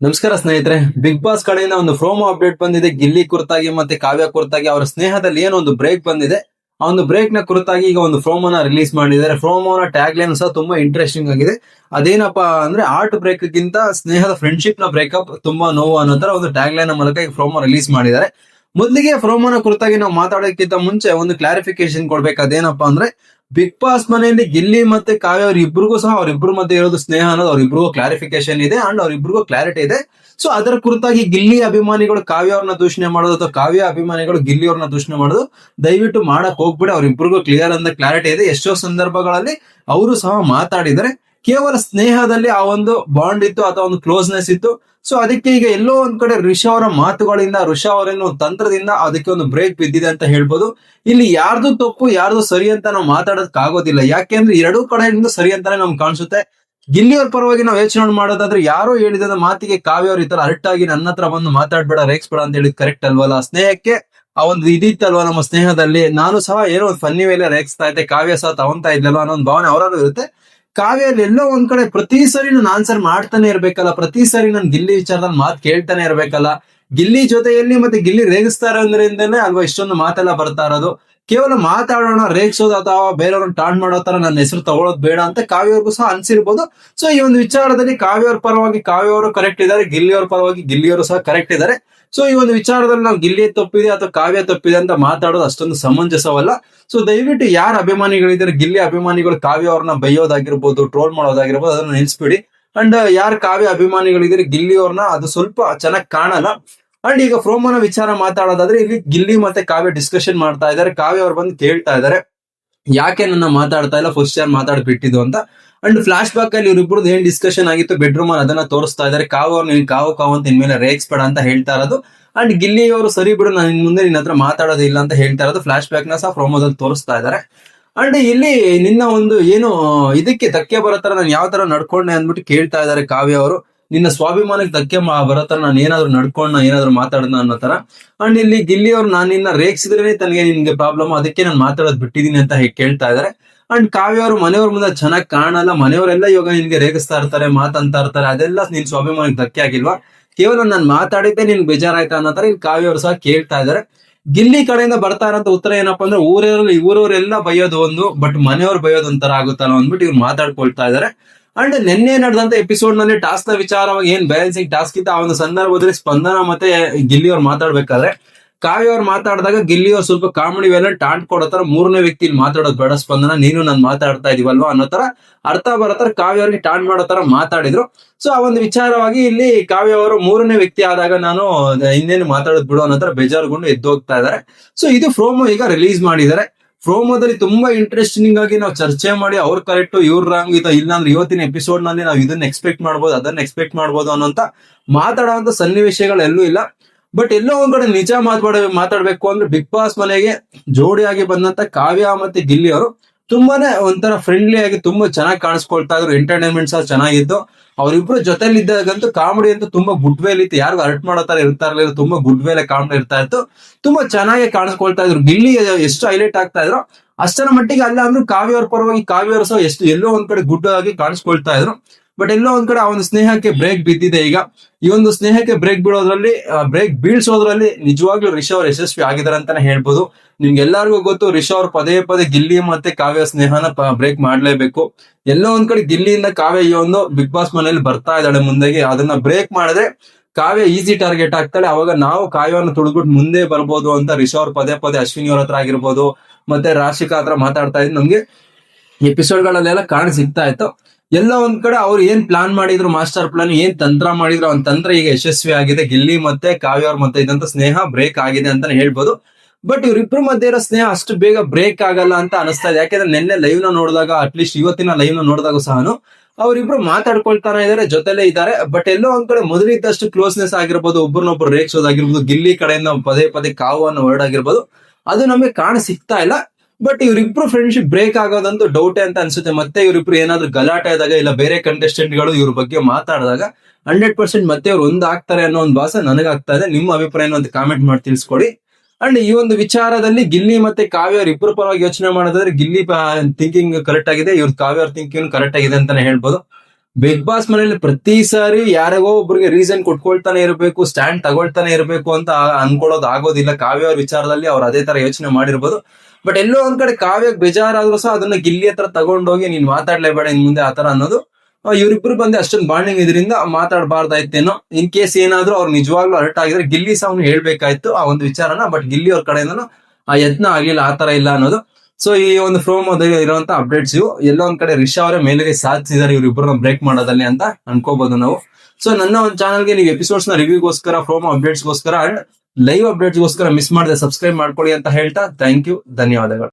ನಮಸ್ಕಾರ ಸ್ನೇಹಿತರೆ big boss ಕಡೆಯಿಂದ ಒಂದು ಪ್ರೋಮೋ ಅಪ್ಡೇಟ್ ಬಂದಿದೆ. ಗಿಲ್ಲಿ ಕುರ್ತಾಗಿ ಮತ್ತೆ ಕಾವ್ಯ ಕುರ್ತಾಗಿ ಅವರ ಸ್ನೇಹದಲ್ಲಿ ಏನೋ ಒಂದು ಬ್ರೇಕ್ ಬಂದಿದೆ. ಆ ಒಂದು ಬ್ರೇಕ್ನ ಕುರಿತಾಗಿ ಈಗ ಒಂದು ಪ್ರೋಮೋನ ರಿಲೀಸ್ ಮಾಡಿದ್ದಾರೆ. ಪ್ರೋಮೋನ ಟ್ಯಾಗ್ ಲೈನ್ ಸಹ ತುಂಬಾ ಇಂಟ್ರೆಸ್ಟಿಂಗ್ ಆಗಿದೆ. ಅದೇನಪ್ಪ ಅಂದ್ರೆ ಆರ್ಟ್ ಬ್ರೇಕ್ ಗಿಂತ ಸ್ನೇಹದ ಫ್ರೆಂಡ್ಶಿಪ್ನ ಬ್ರೇಕಪ್ ತುಂಬಾ ನೋವು ಅನ್ನೋ ತರ ಒಂದು ಟ್ಯಾಗ್ ಲೈನ್ ಮೂಲಕ ಈಗ ಪ್ರೋಮೋ ರಿಲೀಸ್ ಮಾಡಿದ್ದಾರೆ. ಮೊದಲಿಗೆ ಪ್ರೋಮೋನ ಕುರಿತಾಗಿ ನಾವು ಮಾತಾಡೋಕ್ಕಿಂತ ಮುಂಚೆ ಒಂದು ಕ್ಲಾರಿಫಿಕೇಶನ್ ಕೊಡ್ಬೇಕು. ಅದೇನಪ್ಪ ಅಂದ್ರೆ ಬಿಗ್ ಬಾಸ್ ಮನೆಯಲ್ಲಿ ಗಿಲ್ಲಿ ಮತ್ತೆ ಕಾವ್ಯ ಅವ್ರ ಇಬ್ರಿಗೂ ಸಹ ಅವ್ರಿಬ್ರು ಮಧ್ಯೆ ಇರೋದು ಸ್ನೇಹ ಅನ್ನೋದು ಅವ್ರಿಬ್ರಿಗೂ ಕ್ಲಾರಿಫಿಕೇಶನ್ ಇದೆ ಅಂಡ್ ಅವ್ರಿಬ್ರಿಗೂ ಕ್ಲಾರಿಟಿ ಇದೆ. ಸೊ ಅದರ ಕುರಿತಾಗಿ ಗಿಲ್ಲಿ ಅಭಿಮಾನಿಗಳು ಕಾವ್ಯ ಅವ್ರನ್ನ ದೂಷಣೆ ಮಾಡೋದು ಅಥವಾ ಕಾವ್ಯ ಅಭಿಮಾನಿಗಳು ಗಿಲ್ಲಿ ಅವ್ರನ್ನ ದೂಷಣೆ ಮಾಡೋದು ದಯವಿಟ್ಟು ಮಾಡಕ್ ಹೋಗ್ಬಿಡಿ. ಅವ್ರಿಬ್ರಿಗೂ ಕ್ಲಿಯರ್ ಅಂದ ಕ್ಲಾರಿಟಿ ಇದೆ. ಎಷ್ಟೋ ಸಂದರ್ಭಗಳಲ್ಲಿ ಅವರು ಸಹ ಮಾತಾಡಿದರೆ ಕೇವಲ ಸ್ನೇಹದಲ್ಲಿ ಆ ಒಂದು ಬಾಂಡ್ ಇತ್ತು, ಅಥವಾ ಒಂದು ಕ್ಲೋಸ್ನೆಸ್ ಇತ್ತು. ಸೊ ಅದಕ್ಕೆ ಈಗ ಎಲ್ಲೋ ಒಂದ್ ಕಡೆ ಋಷಾ ಅವರ ಮಾತುಗಳಿಂದ ಋಷಾ ಅವರ ಏನೋ ಒಂದು ತಂತ್ರದಿಂದ ಅದಕ್ಕೆ ಒಂದು ಬ್ರೇಕ್ ಬಿದ್ದಿದೆ ಅಂತ ಹೇಳ್ಬೋದು. ಇಲ್ಲಿ ಯಾರ್ದು ತಪ್ಪು, ಯಾರ್ದು ಸರಿ ಅಂತ ನಾವು ಮಾತಾಡೋದಕ್ಕೆ ಆಗೋದಿಲ್ಲ ಯಾಕೆಂದ್ರೆ ಎರಡೂ ಕಡೆಯಿಂದ ಸರಿ ಅಂತಾನೆ ನಮ್ಗೆ ಕಾಣಿಸುತ್ತೆ. ಗಿಲ್ಲಿಯವ್ರ ಪರವಾಗಿ ನಾವು ಯೋಚನೆ ಮಾಡೋದಾದ್ರೆ, ಯಾರು ಹೇಳಿದ ಮಾತಿಗೆ ಕಾವ್ಯ ಅವ್ರ ಈ ತರ ಅರ್ಟ್ ಆಗಿ ನನ್ನ ಹತ್ರ ಬಂದು ಮಾತಾಡ್ಬೇಡ ರೇಕ್ಸ್ಬೇಡ ಅಂತ ಹೇಳಿದ್ ಕರೆಕ್ಟ್ ಅಲ್ವಲ್ಲ? ಸ್ನೇಹಕ್ಕೆ ಆ ಒಂದು ಇದಿತ್ತಲ್ವಾ ನಮ್ಮ ಸ್ನೇಹದಲ್ಲಿ? ನಾನು ಸಹ ಏನೋ ಒಂದು ಫನ್ನಿ ಮೇಲೆ ರೇಕ್ಸ್ತಾ ಇದ್ದೆ, ಕಾವ್ಯ ಸಹ ತಗೊಂತಾ ಇದ್ಲಲ್ವ ಅನ್ನೋ ಒಂದು ಭಾವನೆ ಅವರಲ್ಲೂ ಇರುತ್ತೆ. ಕಾವ್ಯಲ್ಲಿ ಎಲ್ಲೋ ಒಂದ್ ಕಡೆ ಪ್ರತಿ ಸರಿ ನಾನು ಆನ್ಸರ್ ಮಾಡ್ತಾನೆ ಇರ್ಬೇಕಲ್ಲ, ಪ್ರತಿ ಸರಿ ನಾನು ಗಿಲ್ಲಿ ವಿಚಾರದಲ್ಲಿ ಮಾತು ಕೇಳ್ತಾನೆ ಇರ್ಬೇಕಲ್ಲ, ಗಿಲ್ಲಿ ಜೊತೆಯಲ್ಲಿ ಮತ್ತೆ ಗಿಲ್ಲಿ ರೇಗಿಸ್ತಾರೆ ಅಂದ್ರಿಂದನೇ ಅಲ್ವಾ ಇಷ್ಟೊಂದು ಮಾತೆಲ್ಲ ಬರ್ತಾ ಇರೋದು. ಕೇವಲ ಮಾತಾಡೋಣ, ರೇಗಿಸೋದು ಅಥವಾ ಬೇರೆಯವ್ರನ್ನ ಟಾಣ್ ಮಾಡೋ ತರ ನನ್ನ ಹೆಸರು ತಗೊಳ್ಳೋದು ಬೇಡ ಅಂತ ಕಾವ್ಯವ್ರಿಗೂ ಸಹ ಅನ್ಸಿರ್ಬೋದು. ಸೊ ಈ ಒಂದು ವಿಚಾರದಲ್ಲಿ ಕಾವ್ಯವ್ರ ಪರವಾಗಿ ಕಾವ್ಯವರು ಕರೆಕ್ಟ್ ಇದ್ದಾರೆ, ಗಿಲ್ಲಿಯವ್ರ ಪರವಾಗಿ ಗಿಲ್ಲಿಯವರು ಸಹ ಕರೆಕ್ಟ್ ಇದ್ದಾರೆ. ಸೊ ಈ ಒಂದು ವಿಚಾರದಲ್ಲಿ ನಾವು ಗಿಲ್ಲಿ ತಪ್ಪಿದೆ ಅಥವಾ ಕಾವ್ಯ ತಪ್ಪಿದೆ ಅಂತ ಮಾತಾಡೋದು ಅಷ್ಟೊಂದು ಸಮಂಜಸವಲ್ಲ. ಸೊ ದಯವಿಟ್ಟು ಯಾರ ಅಭಿಮಾನಿಗಳಿದ್ದಾರೆ, ಗಿಲ್ಲಿ ಅಭಿಮಾನಿಗಳು ಕಾವ್ಯ ಅವ್ರನ್ನ ಬೈಯೋದಾಗಿರ್ಬೋದು ಟ್ರೋಲ್ ಮಾಡೋದಾಗಿರ್ಬೋದು, ಅದನ್ನ ನೆನೆಸ್ಬಿಡಿ. ಅಂಡ್ ಯಾರ ಕಾವ್ಯ ಅಭಿಮಾನಿಗಳಿದ್ರೆ ಗಿಲ್ಲಿ ಅವ್ರನ್ನ ಅದು ಸ್ವಲ್ಪ ಚೆನ್ನಾಗಿ ಕಾಣಲ್ಲ. ಅಂಡ್ ಈಗ ಪ್ರೋಮೋನ ವಿಚಾರ ಮಾತಾಡೋದಾದ್ರೆ, ಇಲ್ಲಿ ಗಿಲ್ಲಿ ಮತ್ತೆ ಕಾವ್ಯ ಡಿಸ್ಕಷನ್ ಮಾಡ್ತಾ ಇದ್ದಾರೆ, ಕಾವ್ಯ ಅವ್ರು ಬಂದು ಕೇಳ್ತಾ ಇದ್ದಾರೆ. ಯಾಕೆ ನನ್ನ ಮಾತಾಡ್ತಾ ಇಲ್ಲ ಫಸ್ಟ್ ಯಾರು ಮಾತಾಡ್ಬಿಟ್ಟಿದ್ದು ಅಂತ. ಅಂಡ್ ಫ್ಲಾಶ್ ಬ್ಯಾಕ್ ಅಲ್ಲಿ ಇವ್ರಿಬ್ರದ್ದು ಏನ್ ಡಿಸ್ಕಷನ್ ಆಗಿತ್ತು ಬೆಡ್ರೂಮ್ ಅಲ್ಲಿ ಅದನ್ನ ತೋರಿಸ್ತಾ ಇದ್ದಾರೆ. ಕಾವು ಅವ್ರು ನೀನ್ ಕಾವು ಕಾವು ಅಂತ ಇನ್ಮೇಲೆ ರೇಕ್ಸ್ ಬೇಡ ಅಂತ ಹೇಳ್ತಾ ಇರೋದು. ಅಂಡ್ ಗಿಲ್ಲಿ ಅವರು ಸರಿ ಬಿಡು, ನಾನು ಇನ್ ಮುಂದೆ ನಿನ್ನ ಹತ್ರ ಮಾತಾಡೋದಿಲ್ಲ ಅಂತ ಹೇಳ್ತಾ ಇರೋದು. ಫ್ಲಾಶ್ ಬ್ಯಾಕ್ನ ಸಹ ಪ್ರೋಮೋದಲ್ಲಿ ತೋರಿಸ್ತಾ ಇದ್ದಾರೆ. ಅಂಡ್ ಇಲ್ಲಿ ನಿನ್ನ ಒಂದು ಏನು, ಇದಕ್ಕೆ ಧಕ್ಕೆ ಬರೋ ತರ ನಾನು ಯಾವ ತರ ನಡ್ಕೊಂಡೆ ಅಂದ್ಬಿಟ್ಟು ಕೇಳ್ತಾ ಇದ್ದಾರೆ ಕಾವ್ಯ ಅವರು. ನಿನ್ನ ಸ್ವಾಭಿಮಾನಕ್ಕೆ ಧಕ್ಕೆ ಬರೋ ತರ ನಾನು ಏನಾದ್ರು ನಡ್ಕೊಂಡ ಏನಾದ್ರು ಮಾತಾಡೋಣ ಅನ್ನೋ ತರ. ಅಂಡ್ ಇಲ್ಲಿ ಗಿಲ್ಲಿ ಅವ್ರು ನಾನು ನಿನ್ನ ರೇಗಿಸಿದ್ರೆ ತನಗೆ ನಿನ್ಗೆ ಪ್ರಾಬ್ಲಮ್ ಅದಕ್ಕೆ ನಾನು ಮಾತಾಡೋದು ಬಿಟ್ಟಿದ್ದೀನಿ ಅಂತ ಹೇಗೆ ಕೇಳ್ತಾ ಇದ್ದಾರೆ. ಅಂಡ್ ಕಾವ್ಯ ಅವರು ಮನೆಯವ್ರ ಮುಂದೆ ಚೆನ್ನಾಗಿ ಕಾಣಲ್ಲ, ಮನೆಯವರೆಲ್ಲ ಇವಾಗ ನಿನ್ಗೆ ರೇಗಿಸ್ತಾ ಇರ್ತಾರೆ, ಮಾತಂತಾ ಇರ್ತಾರೆ, ಅದೆಲ್ಲ ನಿನ್ ಸ್ವಾಭಿಮಾನಕ್ಕೆ ಧಕ್ಕೆ ಆಗಿಲ್ವಾ? ಕೇವಲ ನಾನು ಮಾತಾಡಿದ್ದೆ ನಿನ್ ಬೇಜಾರಾಯ್ತಾ ಅನ್ನೋ ತರ ಇಲ್ಲಿ ಕಾವ್ಯ ಅವರು ಸಹ ಕೇಳ್ತಾ ಇದ್ದಾರೆ. ಗಿಲ್ಲಿ ಕಡೆಯಿಂದ ಬರ್ತಾ ಇರೋಂತ ಉತ್ತರ ಏನಪ್ಪಾ ಅಂದ್ರೆ ಊರಲ್ಲಿ ಊರವರೆಲ್ಲ ಬೈಯೋದು ಒಂದು ಬಟ್ ಮನೆಯವ್ರು ಬೈಯೋದು ಒಂಥರ ಆಗುತ್ತಲ್ಲ ಅಂದ್ಬಿಟ್ಟು ಇವ್ರು ಮಾತಾಡ್ಕೊಳ್ತಾ ಇದ್ದಾರೆ. ಅಂಡ್ ನಿನ್ನೆ ನಡೆದಂತ ಎಪಿಸೋಡ್ನಲ್ಲಿ ಟಾಸ್ಕ್ನ ವಿಚಾರವಾಗಿ ಏನ್ ಬ್ಯಾಲೆನ್ಸಿಂಗ್ ಟಾಸ್ಕ್ ಇತ್ತು, ಆ ಒಂದು ಸಂದರ್ಭದಲ್ಲಿ ಸ್ಪಂದನ ಮತ್ತೆ ಗಿಲ್ಲಿ ಅವ್ರು ಮಾತಾಡ್ಬೇಕಾದ್ರೆ ಕಾವ್ಯ ಅವ್ರು ಮಾತಾಡಿದಾಗ ಗಿಲ್ಲಿ ಅವ್ರು ಸ್ವಲ್ಪ ಕಾಮಿಡಿ ವೇಲೆ ಟಾಂಟ್ ಕೊಡೋ ತರ ಮೂರನೇ ವ್ಯಕ್ತಿ ಮಾತಾಡೋದು ಬೇಡ ಸ್ಪಂದನ. ನೀನು ನಾನು ಮಾತಾಡ್ತಾ ಇದೀವಲ್ವಾ ಅನ್ನೋ ತರ ಅರ್ಥ ಬರೋ ತರ ಕಾವ್ಯ ಅವ್ರಿಗೆ ಟಾಂಟ್ ಮಾಡೋ ತರ ಮಾತಾಡಿದ್ರು. ಸೊ ಆ ಒಂದು ವಿಚಾರವಾಗಿ ಇಲ್ಲಿ ಕಾವ್ಯ ಅವರು ಮೂರನೇ ವ್ಯಕ್ತಿ ಆದಾಗ ನಾನು ಇನ್ನೇನು ಮಾತಾಡೋದು ಬಿಡು ಅನ್ನೋ ತರ ಬೇಜಾರುಗೊಂಡು ಎದ್ದು ಹೋಗ್ತಾ ಇದಾರೆ. ಸೊ ಇದು ಪ್ರೋಮೋ ಈಗ ರಿಲೀಸ್ ಮಾಡಿದ್ದಾರೆ. ಪ್ರೋಮೋದಲ್ಲಿ ತುಂಬಾ ಇಂಟ್ರೆಸ್ಟಿಂಗ್ ಆಗಿ ನಾವು ಚರ್ಚೆ ಮಾಡಿ ಅವ್ರು ಕರೆಕ್ಟ್ ಇವ್ರ ರಾಂಗ್ ಇದು ಇಲ್ಲ ಇವತ್ತಿನ ಎಪಿಸೋಡ್ನಲ್ಲಿ ನಾವು ಇದನ್ನ ಎಕ್ಸ್ಪೆಕ್ಟ್ ಮಾಡ್ಬೋದು, ಅದನ್ನ ಎಕ್ಸ್ಪೆಕ್ಟ್ ಮಾಡ್ಬೋದು ಅನ್ನೋಂತ ಮಾತಾಡೋ ಸನ್ನಿವೇಶಗಳೆಲ್ಲೂ ಇಲ್ಲ. ಬಟ್ ಎಲ್ಲೋ ಒಂದ್ ಕಡೆ ನಿಜ ಮಾತಾಡ ಮಾತಾಡ್ಬೇಕು ಅಂದ್ರೆ ಬಿಗ್ ಬಾಸ್ ಮನೆಗೆ ಜೋಡಿಯಾಗಿ ಬಂದಂತ ಕಾವ್ಯ ಮತ್ತೆ ಗಿಲ್ಲಿ ಅವರು ತುಂಬಾನೇ ಒಂಥರ ಫ್ರೆಂಡ್ಲಿ ಆಗಿ ತುಂಬಾ ಚೆನ್ನಾಗಿ ಕಾಣಿಸ್ಕೊಳ್ತಾ ಇದ್ರು ಎಂಟರ್ಟೈನ್ಮೆಂಟ್ ಸಹ ಚೆನ್ನಾಗಿತ್ತು. ಅವರಿಬ್ರು ಜೊತೆಲಿ ಇದ್ದಾಗಂತೂ ಕಾಮಿಡಿ ಅಂತೂ ತುಂಬಾ ಗುಡ್ ವೇಲ್ ಇತ್ತು. ಯಾರು ಅರ್ಟ್ ಮಾಡೋ ತರ ಇರ್ತಾ ತುಂಬಾ ಗುಡ್ ವೇಲೆ ಕಾಮಿಡಿ ಇರ್ತಾ ಇತ್ತು. ತುಂಬಾ ಚೆನ್ನಾಗಿ ಕಾಣಿಸ್ಕೊಳ್ತಾ ಇದ್ರು. ಗಿಲ್ಲಿ ಎಷ್ಟು ಹೈಲೈಟ್ ಆಗ್ತಾ ಇದ್ರು. ಅಷ್ಟರ ಮಟ್ಟಿಗೆ ಅಲ್ಲ ಅಂದ್ರೂ ಕಾವ್ಯ ಪರವಾಗಿ ಕಾವ್ಯ ಸಹ ಎಷ್ಟು ಎಲ್ಲೋ ಒಂದ್ ಕಡೆ ಗುಡ್ಡ ಆಗಿ ಕಾಣಿಸ್ಕೊಳ್ತಾ ಇದ್ರು. ಬಟ್ ಎಲ್ಲೋ ಒಂದ್ ಕಡೆ ಆ ಒಂದು ಸ್ನೇಹಕ್ಕೆ ಬ್ರೇಕ್ ಬಿದ್ದಿದೆ ಈಗ. ಈ ಒಂದು ಸ್ನೇಹಕ್ಕೆ ಬ್ರೇಕ್ ಬೀಳೋದ್ರಲ್ಲಿ ಬ್ರೇಕ್ ಬೀಳ್ಸೋದ್ರಲ್ಲಿ ನಿಜವಾಗ್ಲೂ ರಿಷಾ ಅವ್ರು ಯಶಸ್ವಿ ಆಗಿದ್ದಾರೆ ಅಂತಾನೆ ಹೇಳ್ಬೋದು. ನಿಮ್ಗೆ ಎಲ್ಲಾರ್ಗು ಗೊತ್ತು ರಿಷಾ ಅವ್ರು ಪದೇ ಪದೇ ಗಿಲ್ಲಿ ಮತ್ತೆ ಕಾವ್ಯ ಸ್ನೇಹನ ಬ್ರೇಕ್ ಮಾಡ್ಲೇಬೇಕು. ಎಲ್ಲೋ ಒಂದ್ ಕಡೆ ಗಿಲ್ಲಿಯಿಂದ ಕಾವ್ಯ ಈ ಒಂದು ಬಿಗ್ ಬಾಸ್ ಮನೆಯಲ್ಲಿ ಬರ್ತಾ ಇದ್ದಾಳೆ ಮುಂದೆಗೆ. ಅದನ್ನ ಬ್ರೇಕ್ ಮಾಡಿದ್ರೆ ಕಾವ್ಯ ಈಸಿ ಟಾರ್ಗೆಟ್ ಆಗ್ತಾಳೆ. ಅವಾಗ ನಾವು ಕಾವ್ಯವನ್ನು ತುಳಿದ್ಬಿಟ್ಟು ಮುಂದೆ ಬರ್ಬೋದು ಅಂತ ರಿಷಾ ಅವ್ರು ಪದೇ ಪದೇ ಅಶ್ವಿನಿ ಅವ್ರ ಹತ್ರ ಆಗಿರ್ಬೋದು, ಮತ್ತೆ ರಾಶಿಕಾ ಹತ್ರ ಮಾತಾಡ್ತಾ ಇದ್ ನಮ್ಗೆ ಎಪಿಸೋಡ್ ಗಳಲ್ಲೆಲ್ಲ ಕಾಣ ಸಿಗ್ತಾ ಇತ್ತು. ಎಲ್ಲ ಒಂದ್ ಕಡೆ ಅವ್ರು ಏನ್ ಪ್ಲಾನ್ ಮಾಡಿದ್ರು ಮಾಸ್ಟರ್ ಪ್ಲಾನ್ ಏನ್ ತಂತ್ರ ಮಾಡಿದ್ರು, ಅವ್ನ ತಂತ್ರ ಈಗ ಯಶಸ್ವಿ ಆಗಿದೆ ಗಿಲ್ಲಿ ಮತ್ತೆ ಕಾವ್ಯ ಅವ್ರ ಮತ್ತೆ ಇದಂತ ಸ್ನೇಹ ಬ್ರೇಕ್ ಆಗಿದೆ ಅಂತಾನೆ ಹೇಳ್ಬೋದು. ಬಟ್ ಇವ್ರಿಬ್ರು ಮಧ್ಯೆ ಇರೋ ಸ್ನೇಹ ಅಷ್ಟು ಬೇಗ ಬ್ರೇಕ್ ಆಗಲ್ಲ ಅಂತ ಅನಿಸ್ತಾ ಇದೆ. ಯಾಕಂದ್ರೆ ನಿನ್ನೆ ಲೈವ್ನ ನೋಡಿದಾಗ ಅಟ್ಲೀಸ್ಟ್ ಇವತ್ತಿನ ಲೈವ್ನ ನೋಡಿದಾಗ ಸಹನು, ಅವರಿಬ್ರು ಮಾತಾಡ್ಕೊಳ್ತಾನೆ ಇದಾರೆ, ಜೊತೆಲೇ ಇದ್ದಾರೆ ಬಟ್ ಎಲ್ಲೋ ಒಂದ್ ಕಡೆ ಮೊದಲಿದ್ದಷ್ಟು ಕ್ಲೋಸ್ನೆಸ್ ಆಗಿರ್ಬೋದು ಒಬ್ಬರನ್ನೊಬ್ರು ರೇಗಿಸೋದಾಗಿರ್ಬೋದು ಗಿಲ್ಲಿ ಕಡೆಯಿಂದ ಪದೇ ಪದೇ ಕಾವು ಅನ್ನೋ ವರ್ಡ್ ಆಗಿರ್ಬೋದು, ಅದು ನಮಗೆ ಕಾಣ ಸಿಗ್ತಾ ಇಲ್ಲ. ಬಟ್ ಇವ್ರಿಬ್ರು ಫ್ರೆಂಡ್ಶಿಪ್ ಬ್ರೇಕ್ ಆಗೋದಂತೂ ಡೌಟೇ ಅಂತ ಅನ್ಸುತ್ತೆ. ಮತ್ತೆ ಇವರಿಬ್ರು ಏನಾದ್ರು ಗಲಾಟೆ ಆದಾಗ ಇಲ್ಲ ಬೇರೆ ಕಂಟೆಸ್ಟೆಂಟ್ಗಳು ಇವ್ರ ಬಗ್ಗೆ ಮಾತಾಡಿದಾಗ ಹಂಡ್ರೆಡ್ ಪರ್ಸೆಂಟ್ ಮತ್ತೆ ಅವ್ರು ಒಂದಾಗ್ತಾರೆ ಅನ್ನೋ ಒಂದು ಭಾಷೆ ನನಗಾಗ್ತಾ ಇದೆ. ನಿಮ್ಮ ಅಭಿಪ್ರಾಯನ ಒಂದು ಕಾಮೆಂಟ್ ಮಾಡಿ ತಿಳಿಸ್ಕೊಡಿ. ಅಂಡ್ ಈ ಒಂದು ವಿಚಾರದಲ್ಲಿ ಗಿಲ್ಲಿ ಮತ್ತೆ ಕಾವ್ಯ ಅವ್ರ ಇಬ್ಬರು ಪರವಾಗಿ ಯೋಚನೆ ಮಾಡೋದಾದ್ರೆ ಗಿಲ್ಲಿ ಥಿಂಕಿಂಗ್ ಕರೆಕ್ಟ್ ಆಗಿದೆ. ಇವ್ರ ಕಾವ್ಯ ಅವ್ರ ಥಿಂಕಿಂಗ್ ಕರೆಕ್ಟ್ ಆಗಿದೆ ಅಂತಾನೆ ಹೇಳ್ಬೋದು. ಬಿಗ್ ಬಾಸ್ ಮನೆಯಲ್ಲಿ ಪ್ರತಿ ಸಾರಿ ಯಾರಿಗೋ ಒಬ್ರಿಗೆ ರೀಸನ್ ಕೊಟ್ಕೊಳ್ತಾನೆ ಇರಬೇಕು ಸ್ಟ್ಯಾಂಡ್ ತಗೊಳ್ತಾನೆ ಇರಬೇಕು ಅಂತ ಅನ್ಕೊಳ್ಳೋದು ಆಗೋದಿಲ್ಲ. ಕಾವ್ಯ ಅವ್ರ ವಿಚಾರದಲ್ಲಿ ಅವ್ರು ಅದೇ ತರ ಯೋಚನೆ ಮಾಡಿರ್ಬೋದು. ಬಟ್ ಎಲ್ಲೋ ಒಂದ್ ಕಡೆ ಕಾವ್ಯಕ್ಕೆ ಬೇಜಾರಾದ್ರೂ ಸಹ ಅದನ್ನ ಗಿಲ್ಲಿ ಹತ್ರ ತಗೊಂಡೋಗಿ ನೀನ್ ಮಾತಾಡ್ಲೇಬೇಡ ಇನ್ ಮುಂದೆ ಆತರ ಅನ್ನೋದು ಇವ್ರಿಬ್ರು ಬಂದೆ ಅಷ್ಟೊಂದು ಬಾಂಡಿಂಗ್ ಇದರಿಂದ ಮಾತಾಡಬಾರ್ದಾಯ್ತೇನೋ. ಇನ್ ಕೇಸ್ ಏನಾದ್ರೂ ಅವ್ರು ನಿಜವಾಗ್ಲೂ ಅರ್ಟ್ ಆಗಿದ್ರೆ ಗಿಲ್ಲಿ ಸಹ ಅವ್ನು ಹೇಳ್ಬೇಕಾಯ್ತು ಆ ಒಂದು ವಿಚಾರನ ಬಟ್ ಗಿಲ್ಲಿ ಅವ್ರ ಕಡೆಯಿಂದನೂ ಆ ಯತ್ನ ಆಗಿಲ್ಲ, ಆ ತರ ಇಲ್ಲ ಅನ್ನೋದು. ಸೊ ಈ ಒಂದು ಪ್ರೋಮೋದಲ್ಲಿ ಇರುವಂತ ಅಪ್ಡೇಟ್ಸ್ ಇವು. ಎಲ್ಲೋ ಒಂದ್ ಕಡೆ ರಿಷಾ ಅವರೇ ಮೇಲೆಗೆ ಸಾಧಿಸಿದ್ದಾರೆ ಇವ್ರಿಬ್ರನ್ನ ಬ್ರೇಕ್ ಮಾಡೋದಲ್ಲಿ ಅಂತ ಅನ್ಕೋಬಹುದು ನಾವು. ಸೊ ನನ್ನ ಒಂದು ಚಾನಲ್ಗೆ ನೀವು ಎಪಿಸೋಡ್ಸ್ನ ರಿವ್ಯೂಗೋಸ್ಕರ ಗೋಸ್ಕರ ಲೈವ್ ಅಪ್ಡೇಟ್ಸ್ ಗೋಸ್ಕರ ಮಿಸ್ ಮಾಡದೆ ಸಬ್ಸ್ಕ್ರೈಬ್ ಮಾಡ್ಕೊಳ್ಳಿ ಅಂತ ಹೇಳ್ತಾ ಥ್ಯಾಂಕ್ ಯು ಧನ್ಯವಾದಗಳು.